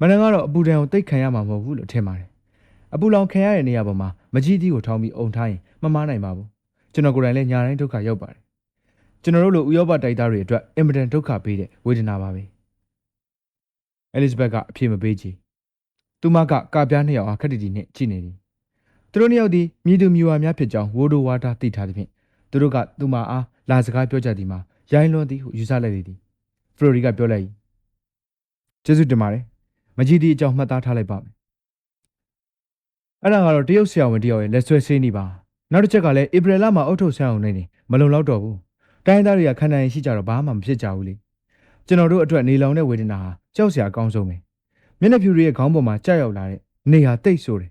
မဒန်ကတော့အပူဒဏ်ကိုတိတ်ခံရမှာမဟုတ်ဘူးလို့ထင်ပါတယ်အပူလောင်ခံရတဲ့နေရာပေါ်မှာမကြီးသီးကိုထောင်းပြီးအုံထားရင်မမားနိုင်ပါဘူးကျွန်တော်ကိုယ်တိုင်လည်းညာတိုင်းဒုက္ခရောက်ပါတယ်ကျွန်တော်တို့လိုဥရောပတိုက်သားတွေအတွက်အင်မတန်ဒုက္ခပေးတဲ့ဝေဒနာပါပဲအဲလစ်ဘက်ကအပြေမပေးချေသူမကကာပြားနှစ်ယောက်အားခက်တီတီနဲ့ကြည့်နေသည်သူတို့နှစ်ယောက်သည်မြည်သူမြူဝါများဖြစ်ကြောင်းဝိုဒိုဝါတာသိထားသဖြင့်သူတို့ကသူမအားလာစကားပြောကြသည်မှာ ရိုင်းလွန်သည်ဟုယူဆလိုက်သည်ဖလိုရီကပြောလိုက်၏ကျေးဇူးတင်ပါတယ်မကြီးသည့်အကြောင်းမှတ်သားထားလိုက်ပါမယ်အဲ့ဒါကတော့တရုတ်ဆရာဝန်တယောက်ရဲ့လက်ဆွဲဆေးနေပါနောက်တစ်ချက်ကလည်းဧပြီလမှာအုတ်ထုတ်ဆန်းအောင်နေနေမလုံလောက်တော့ဘူးတိုင်းသားတွေကခံနိုင်ရှိကြတော့ဘာမှမဖြစ်ကြဘူးလေကျွန်တော်တို့အတွက်နေလောင်တဲ့ဝေဒနာဟာကြောက်စရာအကောင်းဆုံးပဲမျက်နှာဖြူရဲ့ခေါင်းပေါ်မှာကြောက်ရောက်လာတဲ့နေဟာတိတ်ဆိုးတယ်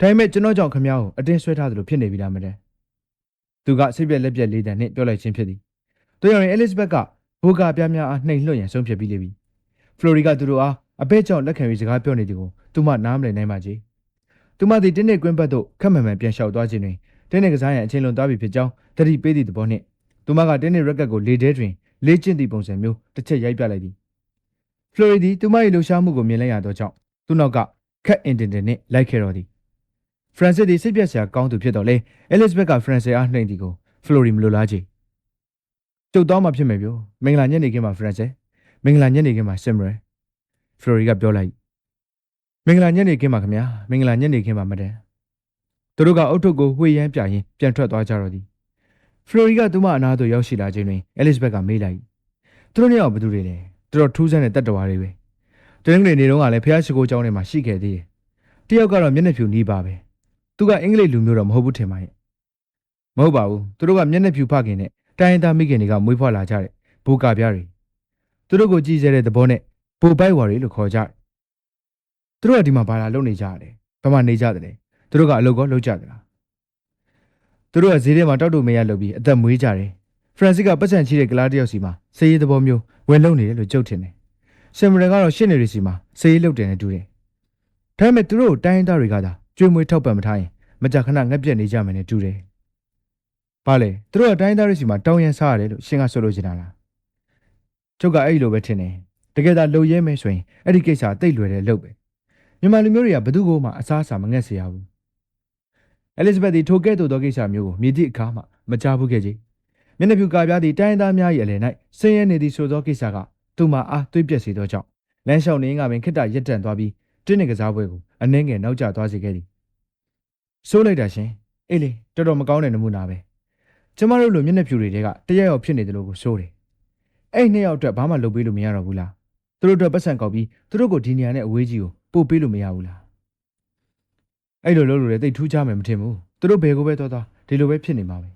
ဒါပေမဲ့ကျွန်တော်ကြောင့်ခမ ्या ကိုအတင်းဆွဲထားသလိုဖြစ်နေပြီလားမတဲ့သူကစိတ်ပြက်လက်ပြက်လေးတန်နဲ့ပြောလိုက်ခြင်းဖြစ်သည် တို့ရရင်အဲလစ်ဘက်ကဘိုကာပြားများအားနှိမ်လွှတ်ရန်ဆုံးဖြတ်ပြီးလေပြီဖလိုရီကသူတို့အားအဘဲကြောင့်လက်ခံပြီးစကားပြောနေသည်ကိုသူမနားမလည်နိုင်ပါချေသူမသည်တင်းနေကွင်းဘက်သို့ခက်မှန်မှန်ပြန်လျှောက်သွားခြင်းတွင်တင်းနေကစားရန်အချိန်လွန်သွားပြီဖြစ်ကြောင်းတတိပေးသည့်သဘောနှင့်သူမကတင်းနေရက်ကတ်ကိုလေထဲတွင်လေ့ကျင့်သည့်ပုံစံမျိုးတစ်ချက်ရိုက်ပြလိုက်သည်ဖလိုရီသည်သူမ၏လှူရှားမှုကိုမြင်လိုက်ရသောကြောင့်သူနောက်ကခက်အင်တင်တင်နှင့်လိုက်ခဲ့တော်သည်ဖရန်စစ်သည်စိတ်ပြတ်စရာကောင်းသူဖြစ်တော်လေအဲလစ်ဘက်ကဖရန်စစ်အားနှိမ်သည်ကိုဖလိုရီမလိုလားချေ ကျုပ်တော့မှဖြစ်မယ်ပြောမင်္ဂလာညနေခင်းမှာဖရန်စစ်မင်္ဂလာညနေခင်းမှာဆင်မရယ်ဖလိုရီကပြောလိုက်မင်္ဂလာညနေခင်းပါခင်ဗျာမင်္ဂလာညနေခင်းပါမတန်သူတို့ကအုတ်ထုပ်ကိုဝှေ့ရမ်းပြရင်ပြန်ထွက်သွားကြတော့သည်ဖလိုရီကသူမအနားသို့ရောက်ရှိလာခြင်းတွင်အဲလစ်ဘက်ကမေးလိုက်သူတို့နှစ်ယောက်ဘယ်သူတွေလဲတော်တော်ထူးဆန်းတဲ့တတ်တော်တွေပဲတနင်္ဂနွေနေ့တုန်းကလည်းဖះရှိခိုးကျောင်းထဲမှာရှိခဲ့သေးတယ်တယောက်ကတော့မျက်နှာဖြူနီးပါပဲသူကအင်္ဂလိပ်လူမျိုးတော့မဟုတ်ဘူးထင်ပါရဲ့မဟုတ်ပါဘူးသူတို့ကမျက်နှာဖြူဖခင်နဲ့ တိုင်းရင်းသားမိခင်တွေကမွေးဖွားလာကြတဲ့ဘူကာပြားတွေသူတို့ကိုကြည်စဲတဲ့သဘောနဲ့ဘူပိုက်ဝါတွေလို့ခေါ်ကြတယ်သူတို့ကဒီမှာဘာလာလုပ်နေကြရလဲဘာမှနေကြတယ်လေသူတို့ကအလုပ်ကောလုပ်ကြတယ်လားသူတို့ကဈေးထဲမှာတောက်တူမရလုပ်ပြီးအသက်မွေးကြတယ်ဖရန်စစ်ကပတ်စံချီတဲ့ကလားတယောက်စီမှာစေးရေးသဘောမျိုးဝင်လုံနေတယ်လို့ကြုတ်ထင်တယ်ဆင်မရယ်ကတော့ရှင်းနေရစီမှာစေးရေးလုပ်တယ်နဲ့တူတယ်ဒါပေမဲ့သူတို့ကိုတိုင်းရင်းသားတွေကသာကျွေးမွေးထောက်ပံ့မထားရင်မကြာခဏငက်ပြက်နေကြမယ်နဲ့တူတယ် ဘာလဲသူတို့ကတိုင်းရင်းသားတွေစီမှာတောင်းရန်စားရတယ်လို့ရှင်းကဆိုလို့ချင်တာလားကျုပ်ကအဲ့လိုပဲထင်တယ်တကယ်သာလုံရဲမယ်ဆိုရင်အဲ့ဒီကိစ္စတိတ်လွယ်တယ်လို့ပဲမြန်မာလူမျိုးတွေကဘယ်သူ့ကိုမှအစားအစာမငက်စေရဘူးအဲလစ်ဇဘက်ဒီထိုကဲ့သို့သောကိစ္စမျိုးကိုမြည်သည့်အခါမှမကြားဘူးခဲ့ကြီးမျက်နှာဖြူကာပြားသည့်တိုင်းရင်းသားများ၏အလယ်၌ဆင်းရဲနေသည့်ဆိုသောကိစ္စကသူ့မှာအားသွေးပြက်စေသောကြောင့်လမ်းလျှောက်နေငါပင်ခိတ္တရက်တန့်သွားပြီးတင်းနေကစားပွဲကိုအနှင်းငယ်နောက်ကျသွားစေခဲ့သည်ဆိုးလိုက်တာရှင်အေးလေတော်တော်မကောင်းတဲ့နမူနာပဲ ကျမတို့လိုမျက်နှာဖြူတွေကတရက်ရောက်ဖြစ်နေတယ်လို့ကိုဆိုးတယ်အဲ့နှစ်ယောက်အတွက်ဘာမှလုပ်ပေးလို့မရတော့ဘူးလားသူတို့အတွက်ပတ်စံကောက်ပြီးသူတို့ကိုဒီနေရာနဲ့အဝေးကြီးကိုပို့ပေးလို့မရဘူးလားအဲ့လိုလုပ်လို့လည်းတိတ်ထူးခြားမယ်မထင်ဘူးသူတို့ဘယ်ကိုပဲသွားသွားဒီလိုပဲဖြစ်နေမှာပဲ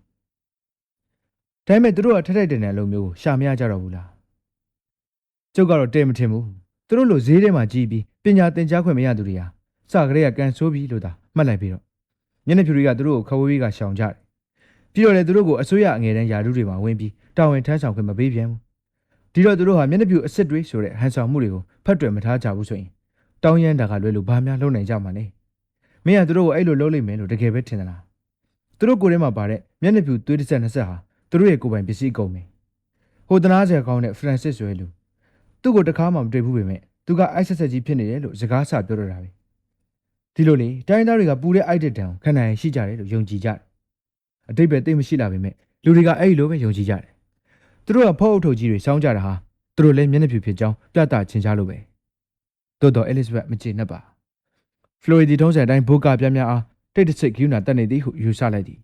ဒါပေမဲ့သူတို့ကထက်ထိုက်တယ်တဲ့အလုပ်မျိုးကိုရှာမရကြတော့ဘူးလားကျုပ်ကတော့တဲမထင်ဘူးသူတို့လိုဈေးထဲမှာကြီးပြီးပညာသင်ကြားခွင့်မရသူတွေဟာစကလေးကကန်ဆိုးပြီးလို့သာမှတ်လိုက်ပြီးတော့မျက်နှာဖြူတွေကသူတို့ကိုခဝေးဝေးကရှောင်ကြတယ် ပြီးတော့လေသူတို့ကိုအစိုးရအငယ်တန်းယာတုတွေမှာဝင်ပြီးတာဝန်ထမ်းဆောင်ခွင့်မပေးပြန်ဘူးဒီတော့သူတို့ဟာမျက်နှာဖြူအစ်စ်တွေဆိုတဲ့ဟန်ဆောင်မှုတွေကိုဖတ်တွယ်မထားကြဘူးဆိုရင်တောင်းရမ်းတာကလွဲလို့ဘာများလုပ်နိုင်ကြမှာလဲမင်းကသူတို့ကိုအဲ့လိုလုပ်လိမ့်မယ်လို့တကယ်ပဲထင်သလားသူတို့ကိုယ်ထဲမှာပါတဲ့မျက်နှာဖြူသွေးတစ်ဆက်နှစ်ဆက်ဟာသူတို့ရဲ့ကိုယ်ပိုင်ပစ္စည်းကုန်မယ်ဟိုတနာစရာကောင်းတဲ့ဖရန်စစ်ဆိုရဲ့လူသူ့ကိုတခါမှမတွေ့ဘူးပေမဲ့သူကအိုက်ဆက်ဆက်ကြီးဖြစ်နေတယ်လို့စကားဆပြောတော့တာပဲဒီလိုလေတိုင်းသားတွေကပူတဲ့အိုက်တက်တန်ကိုခဏရင်ရှိကြတယ်လို့ယုံကြည်ကြတယ် အတိတ်ပဲသိမရှိလာပေမဲ့လူတွေကအဲ့ဒီလိုပဲယုံကြည်ကြတယ်သူတို့ကဖောက်အုပ်ထုတ်ကြီးတွေစောင်းကြတာဟာသူတို့လည်းမျက်နှာဖြူဖြစ်ကြောင်းပြသချင်ကြလို့ပဲတိုးတော်အဲလစ်ဘက်မကျေနပ်ပါဖလိုရီဒီထုံးစံအတိုင်းဘိုကာပြပြအားတိတ်တဆိတ်ကယူနာတက်နေသည်ဟုယူဆလိုက်သည်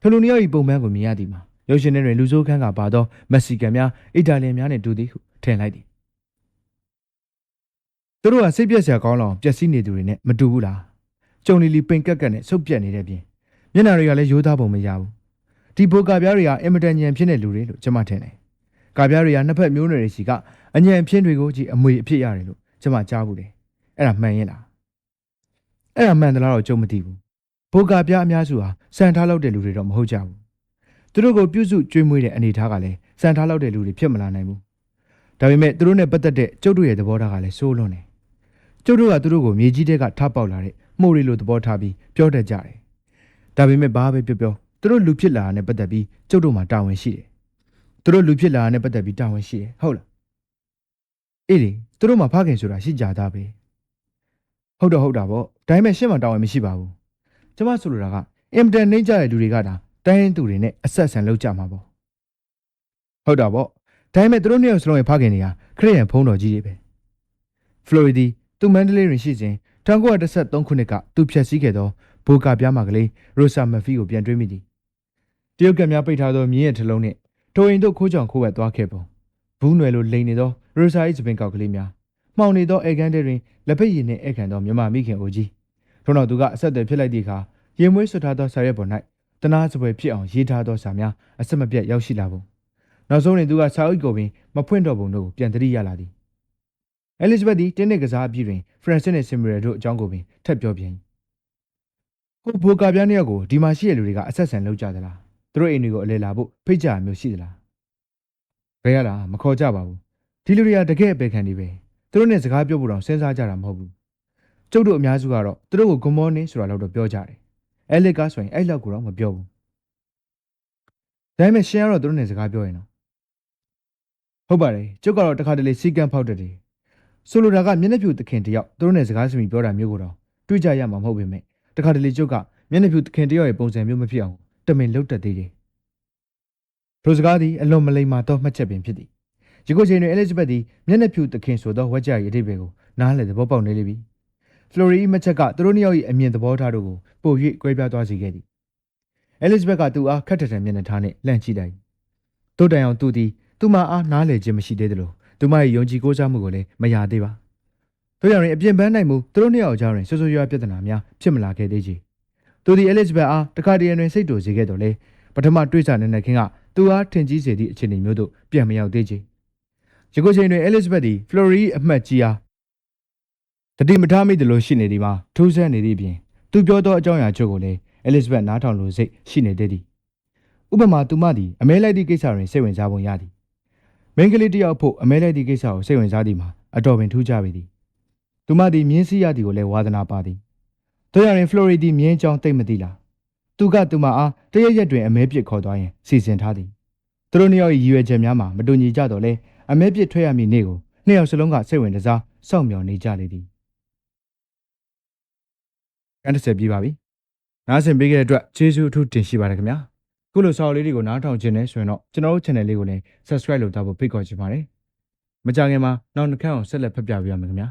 ဖလိုနီယော၏ပုံမှန်ကိုမြင်ရသည်မှာရုပ်ရှင်ထဲတွင်လူဆိုးခန်းကပါသောမက္ဆီကန်များအီတာလီယန်များနှင့်တူသည်ဟုထင်လိုက်သည်သူတို့ကစိတ်ပြက်စရာကောင်းလောက်ပျက်စီးနေသူတွေနဲ့မတူဘူးလားကြုံလီလီပင်ကက်ကက်နဲ့ဆုပ်ပြက်နေတဲ့ပြင် မျက်နှာတွေကလည်းရိုးသားပုံမရဘူးဒီဘိုကာပြားတွေကအင်မတန်ညံဖြစ်တဲ့လူတွေလို့ကျွန်မထင်တယ်ကာပြားတွေကနှစ်ဖက်မျိုးနွယ်တွေစီကအညံဖြင်းတွေကိုကြည့်အမွေအဖြစ်ရတယ်လို့ကျွန်မကြားဘူးတယ်အဲ့ဒါမှန်ရင်လားအဲ့ဒါမှန်သလားတော့ကြုံမသိဘူးဘိုကာပြားအများစုဟာစံထားလောက်တဲ့လူတွေတော့မဟုတ်ကြဘူးသူတို့ကိုပြုစုကျွေးမွေးတဲ့အနေအထားကလည်းစံထားလောက်တဲ့လူတွေဖြစ်မလာနိုင်ဘူးဒါပေမဲ့သူတို့နဲ့ပတ်သက်တဲ့ကျုပ်တို့ရဲ့သဘောထားကလည်းစိုးလွန်းတယ်ကျုပ်တို့ကသူတို့ကိုမြေကြီးတဲကထပေါက်လာတဲ့မှုတွေလိုသဘောထားပြီးပြောတတ်ကြတယ် ဒါပေမဲ့ဘာပဲပြောပြောသူတို့လူဖြစ်လာတာနဲ့ပတ်သက်ပြီးကျုပ်တို့မှာတာဝန်ရှိတယ်သူတို့လူဖြစ်လာတာနဲ့ပတ်သက်ပြီးတာဝန်ရှိတယ်ဟုတ်လားအေးလေသူတို့မှာဖခင်ဆိုတာရှိကြတာပဲဟုတ်တော့ဟုတ်တာပေါ့ဒါပေမဲ့ရှင်းမတာဝန်မရှိပါဘူးကျမဆိုလိုတာကအင်မတန်နှိမ့်ကြတဲ့လူတွေကဒါတိုင်းရင်သူတွေနဲ့အဆက်ဆံလုပ်ကြမှာပေါ့ဟုတ်တာပေါ့ဒါပေမဲ့သူတို့နှစ်ယောက်စလုံးရဲ့ဖခင်တွေကခရစ်ယာန်ဘုန်းတော်ကြီးတွေပဲဖလိုရီဒီသူမန္တလေးတွင်ရှိစဉ်1913ခုနှစ်ကသူဖျက်ဆီးခဲ့သော ဘိုကာပြားမကလေးရိုဆာမဖီကိုပြန်တွေးမိသည်တရုတ်ကံများပိတ်ထားသောမြင်းရဲ့ထလုံးနှင့်ထိုအိမ်တို့ခိုးကြောင်ခိုးဝက်သွားခဲ့ပုံဘူးနွယ်လိုလိန်နေသောရိုဆာ၏စပင်ကောက်ကလေးများမှောင်နေသောအေကန်တဲတွင်လက်ဖက်ရည်နှင့်ဧကန်သောမြမမိခင်အိုကြီးထို့နောက်သူကအဆက်အသွယ်ဖြစ်လိုက်သည့်အခါရင်မွေးဆွထားသောဆာရက်ပေါ်၌တနာစပွဲဖြစ်အောင်ရေးထားသောစာများအဆက်မပြတ်ရောက်ရှိလာပုံနောက်ဆုံးတွင်သူကစာအုပ်ကိုပင်မဖွင့်တော့ပုံတို့ကိုပြန်သတိရလာသည်အဲလစ်ဇဘက်သည်တင်းနစ်ကစားအပြီးတွင်ဖရန်စစ်နှင့်ဆင်မရယ်တို့အကြောင်းကိုပင်ထပ်ပြောပြန် ဟိုဘိုကာပြားနှစ်ယောက်ကိုဒီမှာရှိတဲ့လူတွေကအဆက်ဆံလုပ်ကြသလားသူတို့အိမ်တွေကိုအလဲလာဖို့ဖိတ်ကြမျိုးရှိသလားဘယ်ရလားမခေါ်ကြပါဘူးဒီလူတွေကတကယ်အပေခံနေပဲသူတို့နဲ့စကားပြောဖို့တော့စဉ်းစားကြတာမဟုတ်ဘူးကျုပ်တို့အများစုကတော့သူတို့ကို good morning ဆိုတာလောက်တော့ပြောကြတယ်အဲလစ်ကဆိုရင်အဲ့လောက်ကိုတော့မပြောဘူးဒါပေမဲ့ရှင်ကတော့သူတို့နဲ့စကားပြောရင်တော့ဟုတ်ပါတယ်ကျုပ်ကတော့တခါတလေစီကံဖောက်တတ်တယ်ဆိုလိုတာကမျက်နှာပြူသခင်တယောက်သူတို့နဲ့စကားစမိပြောတာမျိုးကိုတော့တွေးကြရမှာမဟုတ်ပေမဲ့ တခါတလေကျုပ်ကမျက်နှာပြူသခင်တယောက်ရဲ့ပုံစံမျိုးမဖြစ်အောင်တမင်လုပ်တတ်သေးတယ်ဘရိုစကားသည်အလွန်မလိမ္မာသောမှတ်ချက်ပင်ဖြစ်သည်ယခုချိန်တွင်အဲလစ်ဇဘက်သည်မျက်နှာဖြူသခင်ဆိုသောဝက်ကြ၏အဓိပ္ပာယ်ကိုနားလည်သဘောပေါက်နေလိမ့်ပြီ။ဖလိုရီ၏မချက်ကသူတို့နှစ်ယောက်၏အမြင်သဘောထားတို့ကိုပို၍ကွဲပြားသွားစေခဲ့သည်။အဲလစ်ဇဘက်ကသူ့အားခက်ထထန်မျက်နှာထားနှင့်လှန့်ကြည့်လိုက်။တို့တိုင်အောင်သူသည်သူမအားနားလည်ခြင်းမရှိသေးသလိုသူမ၏ယုံကြည်ကိုးစားမှုကိုလည်းမရသေးပါ။ တို့ကြောင့်အပြင်ပန်းနိုင်မှုသူတို့နှစ်ယောက်ကြားတွင်ဆွဆွရွားပြဿနာများဖြစ်မလာခဲ့သေးချေ။သူသည်အဲလစ်ဇဘက်အားတခါတရံတွင်စိတ်တူစေခဲ့တော်လေပထမတွေ့ကြနေတဲ့ခင်ကသူအားထင်ကြီးစေသည့်အခြေအနေမျိုးသို့ပြန်မရောက်သေးချေ။ယခုချိန်တွင်အဲလစ်ဇဘက်သည်ဖလိုရီအမှတ်ကြီးအားတတိမထားမိသလိုရှိနေသည်မှာထူးဆန်းနေသည့်ပြင်သူပြောသောအကြောင်းအရာချုပ်ကိုလည်းအဲလစ်ဇဘက်နားထောင်လိုစိတ်ရှိနေသေးသည်ဥပမာသူမသည်အမဲလိုက်သည့်ကိစ္စတွင်စိတ်ဝင်စားပုံရသည်မိန်းကလေးတစ်ယောက်ဖို့အမဲလိုက်သည့်ကိစ္စကိုစိတ်ဝင်စားသည်မှာအတော်ပင်ထူးခြားပေသည် သူမသည်မြင်းစည်းရသည်ကိုလည်းဝါသနာပါသည်တို့ရရင်ဖလိုရီသည်မြင်းကြောင်သိမ့်မသိလားသူကသူမအားတရက်ရက်တွင်အမဲပစ်ခေါ်သွားရင်စီစဉ်ထားသည်သူတို့နှစ်ယောက်၏ရည်ရွယ်ချက်များမှာမတူညီကြတော့လဲအမဲပြစ်ထွက်ရမည့်နေ့ကိုနှစ်ယောက်စလုံးကစိတ်ဝင်စားစောင့်မျှော်နေကြလေသည်ကန်းတစ်ဆက်ပြီးပါပြီနားဆင်ပေးခဲ့တဲ့အတွက်ကျေးဇူးအထူးတင်ရှိပါတယ်ခင်ဗျာခုလိုစာအုပ်လေးတွေကိုနားထောင်ခြင်းနဲ့ဆိုရင်တော့ကျွန်တော်တို့ channel လေးကိုလည်း subscribe လုပ်ထားဖို့ဖိတ်ခေါ်ချင်ပါတယ်မကြခင်မှာနောက်တစ်ခါအောင်ဆက်လက်ဖတ်ပြပေးရမယ်ခင်ဗျာ